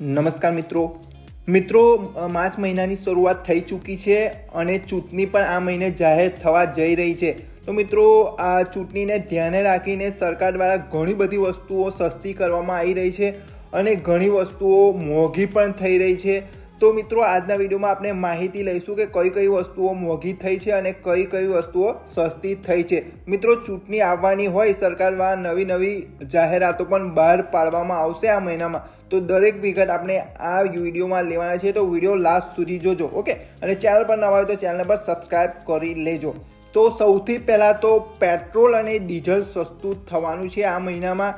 નમસ્કાર મિત્રો. મિત્રો માર્ચ મહિનાની શરૂઆત થઈ ચૂકી છે અને ચૂંટણી પણ આ મહિને જાહેર થવા જઈ રહી છે. તો મિત્રો, આ ચૂંટણીને ધ્યાને રાખીને સરકાર દ્વારા ઘણી બધી વસ્તુઓ સસ્તી કરવામાં આવી રહી છે અને ઘણી વસ્તુઓ મોંઘી પણ થઈ રહી છે. તો મિત્રો, આજના વિડીયોમાં આપણે માહિતી લઈશું કે કઈ કઈ વસ્તુઓ મોંઘી થઈ છે અને કઈ કઈ વસ્તુઓ સસ્તી થઈ છે. મિત્રો, ચૂંટણી આવવાની હોય સરકાર દ્વારા નવી નવી જાહેરાતો પણ બહાર પાડવામાં આવશે આ મહિનામાં. તો દરેક વિગત આપણે આ વિડીયોમાં લેવાના છે. તો વીડિયો લાસ્ટ સુધી જોજો, ઓકે? અને ચેનલ પર નવા હોય તો ચેનલ પર સબસ્ક્રાઈબ કરી લેજો. તો સૌથી પહેલાં તો પેટ્રોલ અને ડીઝલ સસ્તું થવાનું છે આ મહિનામાં.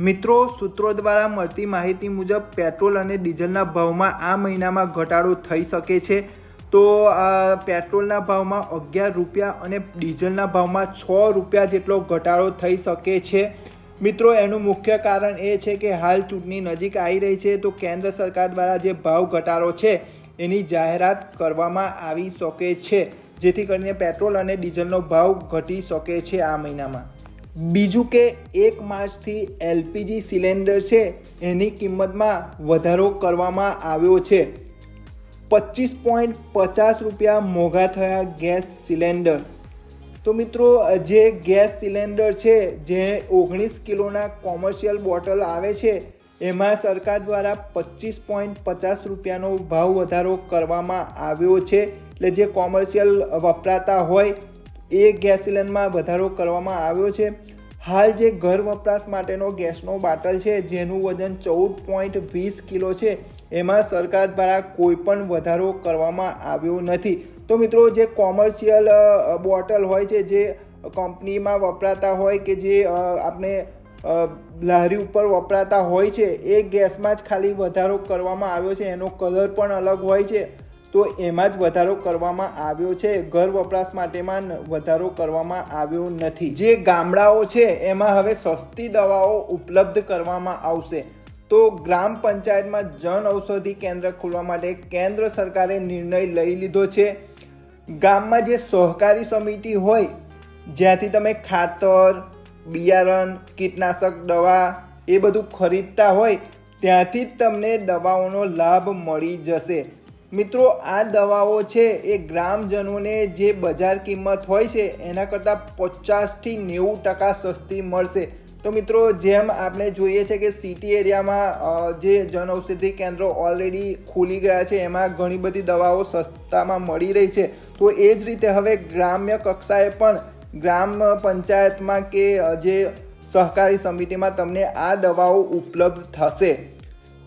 મિત્રો, સૂત્રો દ્વારા મળતી માહિતી મુજબ પેટ્રોલ અને ડીઝલના ભાવમાં આ મહિનામાં ઘટાડો થઈ શકે છે. તો પેટ્રોલના ભાવમાં અગિયાર રૂપિયા અને ડીઝલના ભાવમાં છ રૂપિયા જેટલો ઘટાડો થઈ શકે છે. મિત્રો, એનું મુખ્ય કારણ એ છે કે હાલ ચૂંટણી નજીક આવી રહી છે, તો કેન્દ્ર સરકાર દ્વારા જે ભાવ ઘટાડો છે, એની જાહેરાત કરવામાં આવી શકે છે, જેથી કરીને પેટ્રોલ અને ડીઝલનો ભાવ ઘટી શકે છે આ મહિનામાં. બીજું કે એક માર્ચથી એલપીજી સિલિન્ડર છે, એની કિંમતમાં વધારો કરવામાં આવ્યો છે. પચીસ પોઈન્ટ પચાસ રૂપિયા મોંઘા થયા ગેસ સિલિન્ડર. તો મિત્રો, જે ગેસ સિલિન્ડર છે, જે ઓગણીસ કિલોના કોમર્શિયલ બોટલ આવે છે, એમાં સરકાર દ્વારા પચીસ પોઈન્ટ પચાસ રૂપિયાનો ભાવ વધારો કરવામાં આવ્યો છે. એટલે જે કોમર્શિયલ વપરાતા હોય એ ગેસ સિલિન્ડરમાં વધારો કરવામાં આવ્યો છે. હાલ જે ઘર વપરાશ માટેનો ગેસનો બાટલ છે, જેનું વજન ચૌદ પોઈન્ટ વીસ કિલો છે, એમાં સરકાર દ્વારા કોઈ પણ વધારો કરવામાં આવ્યો નથી. તો મિત્રો, જે કોમર્શિયલ બોટલ હોય છે, જે કંપનીમાં વપરાતા હોય કે જે આપણે લારી ઉપર વપરાતા હોય છે, એ ગેસમાં જ ખાલી વધારો કરવામાં આવ્યો છે. એનો કલર પણ અલગ હોય છે. તો એમાં જ વધારો કરવામાં આવ્યો છે. ઘર વપરાશ માટેમાં વધારો કરવામાં આવ્યો નથી. જે ગામડાઓ છે, એમાં હવે સસ્તી દવાઓ ઉપલબ્ધ કરવામાં આવશે. તો ગ્રામ પંચાયતમાં જન ઔષધિ કેન્દ્ર ખોલવા માટે કેન્દ્ર સરકારે નિર્ણય લઈ લીધો છે. ગામમાં જે સહકારી સમિતિ હોય, જ્યાંથી તમે ખાતર, બિયારણ, કીટનાશક દવા એ બધું ખરીદતા હોય, ત્યાંથી જ તમને દવાઓનો લાભ મળી જશે. મિત્રો, આ દવાઓ છે એ ગ્રામજનોને જે બજાર કિંમત હોય છે, એના કરતાં પચાસથી નેવું ટકા સસ્તી મળશે. તો મિત્રો, જેમ આપણે જોઈએ છે કે સિટી એરિયામાં જે જનઔષધિ કેન્દ્રો ઓલરેડી ખુલી ગયા છે, એમાં ઘણી બધી દવાઓ સસ્તામાં મળી રહી છે. તો એ જ રીતે હવે ગ્રામ્ય કક્ષાએ પણ ગ્રામ પંચાયતમાં કે જે સહકારી સમિતિમાં તમને આ દવાઓ ઉપલબ્ધ થશે.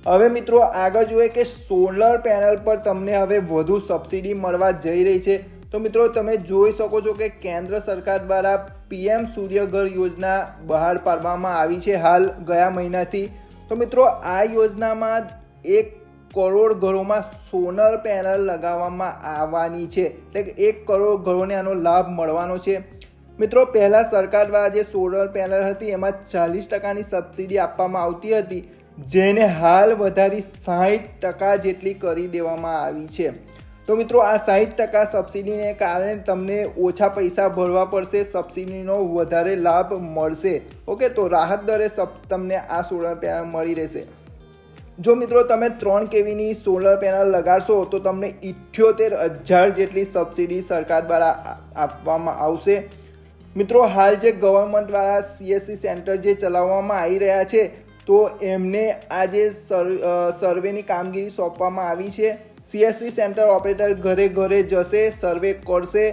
હવે મિત્રો આગળ જોઈએ કે સોલર પેનલ પર તમને હવે વધુ સબસિડી મળવા જઈ રહી છે. તો મિત્રો તમે જોઈ શકો છો કે કેન્દ્ર સરકાર દ્વારા પીએમ સૂર્યઘર યોજના બહાર પાડવામાં આવી છે હાલ ગયા મહિનાથી. તો મિત્રો આ યોજનામાં એક કરોડ ઘરોમાં સોલર પેનલ લગાવવામાં આવવાની છે. એટલે કે એક કરોડ ઘરોને આનો લાભ મળવાનો છે. મિત્રો પહેલાં સરકાર દ્વારા જે સોલર પેનલ હતી એમાં ચાલીસ ટકાની સબસિડી આપવામાં આવતી હતી. જેને હાલ વધારી સાહીઠ ટકા જેટલી કરી દેવામાં આવી છે. તો મિત્રો, આ સાહીઠ ટકા સબસિડીને કારણે તમને ઓછા પૈસા ભરવા પડશે, સબસિડીનો વધારે લાભ મળશે. ઓકે, તો રાહત દરે સબ, તમને આ સોલર પેનલ મળી રહેશે. જો મિત્રો, તમે ત્રણ કેવીની સોલર પેનલ લગાડશો, તો તમને ઇઠ્યોતેર હજાર જેટલી સબસિડી સરકાર દ્વારા આપવામાં આવશે. મિત્રો, હાલ જે ગવર્મેન્ટ દ્વારા સીએસસી સેન્ટર જે ચલાવવામાં આવી રહ્યા છે તો એમને આ જે સર્વેની કામગીરી સોંપવામાં આવી છે. સીએસસી સેન્ટર ઓપરેટર ઘરે ઘરે જશે, સર્વે કરશે,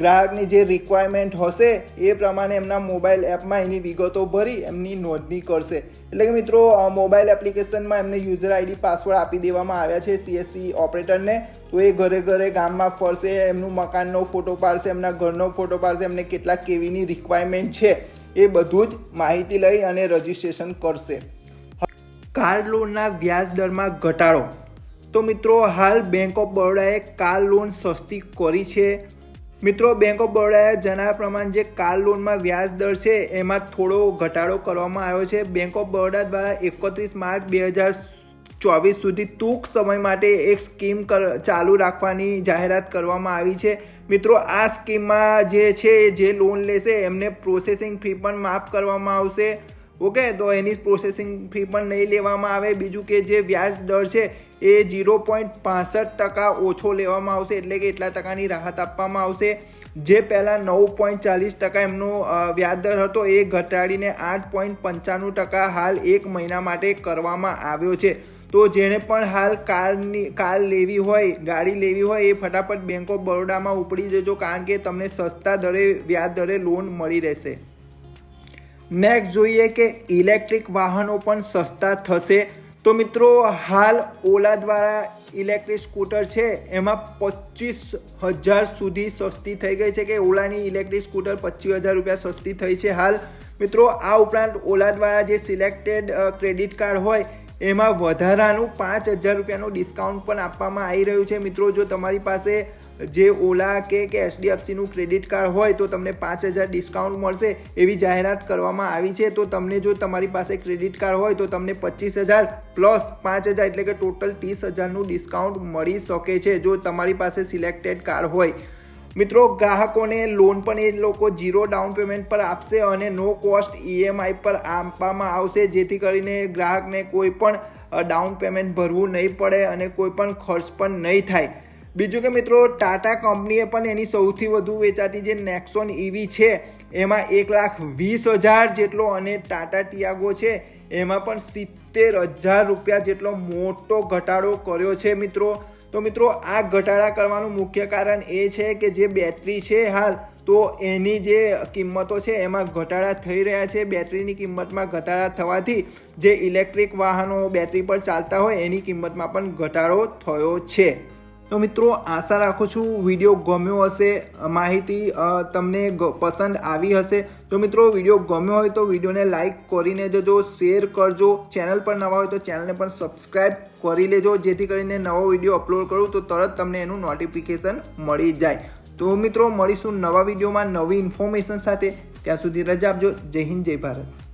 ગ્રાહકની જે રિક્વાયરમેન્ટ હશે એ પ્રમાણે એમના મોબાઈલ એપમાં એની વિગતો ભરી, એમની નોંધણી કરશે. એટલે કે મિત્રો મોબાઈલ એપ્લિકેશનમાં એમને યુઝર આઈડી પાસવર્ડ આપી દેવામાં આવ્યા છે સીએસસી ઓપરેટરને. તો એ ઘરે ઘરે ગામમાં ફરશે, એમનું મકાનનો ફોટો પાડશે, એમના ઘરનો ફોટો પાડશે, એમને કેટલા કેવીની રિક્વાયરમેન્ટ છે એ બધું જ માહિતી લઈ અને રજીસ્ટ્રેશન કરશે. કાર લોનના વ્યાજ દરમાં ઘટાડો. તો મિત્રો, હાલ બેંક ઓફ બરોડાએ કાર લોન સસ્તી કરી છે. મિત્રો બેંક ઓફ બરોડાએ જણાવ્યા પ્રમાણે જે કાર લોનમાં વ્યાજ દર છે, એમાં થોડો ઘટાડો કરવામાં આવ્યો છે. બેંક ઓફ બરોડા દ્વારા એકત્રીસ માર્ચ બે હજાર ચોવીસ સુધી ટૂંક સમય માટે એક સ્કીમ કર, ચાલુ રાખવાની જાહેરાત કરવામાં આવી છે. મિત્રો, આ સ્કીમમાં જે છે, જે લોન લેશે, એમને પ્રોસેસિંગ ફી પણ માફ કરવામાં આવશે. ઓકે, તો એની પ્રોસેસિંગ ફી પણ નહીં લેવામાં આવે. બીજું કે જે વ્યાજ દર છે, એ જીરો પોઈન્ટ પાસઠ ટકા ઓછો લેવામાં આવશે, એટલે કે એટલા ટકાની રાહત આપવામાં આવશે. જે પહેલાં નવ પોઈન્ટ ચાલીસ ટકા એમનો વ્યાજદર હતો, એ ઘટાડીને આઠ પોઈન્ટ પંચાણું ટકા હાલ એક મહિના માટે કરવામાં આવ્યો છે. તો જેણે પણ હાલ કારની, કાર લેવી હોય, ગાડી લેવી હોય, એ ફટાફટ બેંક ઓફ બરોડામાં ઉપડી જજો, કારણ કે તમને સસ્તા દરે, વ્યાજ દરે લોન મળી રહેશે. નેક્સ્ટ જોઈએ કે ઇલેક્ટ્રિક વાહનો પણ સસ્તા થશે. તો મિત્રો, હાલ ઓલા દ્વારા ઇલેક્ટ્રિક સ્કૂટર છે, એમાં પચીસ હજાર સુધી સસ્તી થઈ ગઈ છે કે ઓલાની ઇલેક્ટ્રિક સ્કૂટર પચીસ હજાર રૂપિયા સસ્તી થઈ છે હાલ. મિત્રો, આ ઉપરાંત ઓલા દ્વારા જે સિલેક્ટેડ ક્રેડિટ કાર્ડ હોય, એમાં વધારાનું પાંચ હજાર રૂપિયાનું ડિસ્કાઉન્ટ પણ આપવામાં આવી રહ્યું છે. મિત્રો, જો તમારી પાસે જે ઓલા કે કે એચડીએફસીનું ક્રેડિટ કાર્ડ હોય તો તમને પાંચ હજાર ડિસ્કાઉન્ટ મળશે એવી જાહેરાત કરવામાં આવી છે. તો તમને જો તમારી પાસે ક્રેડિટ કાર્ડ હોય તો તમને પચીસ હજાર પ્લસ પાંચ હજાર એટલે કે ટોટલ ત્રીસ હજારનું ડિસ્કાઉન્ટ મળી શકે છે જો તમારી પાસે સિલેક્ટેડ કાર્ડ હોય. મિત્રો, ગ્રાહકોને લોન પણ એ લોકો જીરો ડાઉન પેમેન્ટ પર આપશે અને નો કોસ્ટ ઈએમઆઈ પર આપવામાં આવશે. જેથી કરીને ગ્રાહકને કોઈ પણ ડાઉન પેમેન્ટ ભરવું નહીં પડે અને કોઈ પણ ખર્ચ પણ નહીં થાય. બીજું કે મિત્રો, ટાટા કંપનીએ પણ એની સૌથી વધુ વેચાતી જે નેક્સોન ઈવી છે, એમાં એક લાખ વીસ હજાર જેટલો અને ટાટા ટિયાગો છે, એમાં પણ સિત્તેર હજાર રૂપિયા જેટલો મોટો ઘટાડો કર્યો છે મિત્રો. તો મિત્રો, આ ઘટાડા કરવાનું મુખ્ય કારણ એ છે કે જે બેટરી છે હાલ, તો એની જે કિંમતો છે એમાં ઘટાડા થઈ રહ્યા છે. બેટરીની કિંમતમાં ઘટાડા થવાથી જે ઇલેક્ટ્રિક વાહનો બેટરી પર ચાલતા હોય એની કિંમતમાં પણ ઘટાડો થયો છે. તો મિત્રો, આશા રાખું છું વીડિયો ગમ્યો હશે. માહિતી તમને પસંદ આવી હશે. તો મિત્રો, વીડિયો ગમ્યો હોય તો વિડીયોને લાઈક કરીને જજો, શેર કરજો. ચેનલ પર નવા હોય તો ચેનલને પણ સબસ્ક્રાઈબ કરી લેજો. જેથી કરીને નવો વીડિયો અપલોડ કરું તો તરત તમને એનું નોટિફિકેશન મળી જાય. તો મિત્રો, મળીશું નવા વિડીયોમાં નવી ઇન્ફોર્મેશન સાથે. ત્યાં સુધી રજા આપજો. જય હિન્દ, જય ભારત.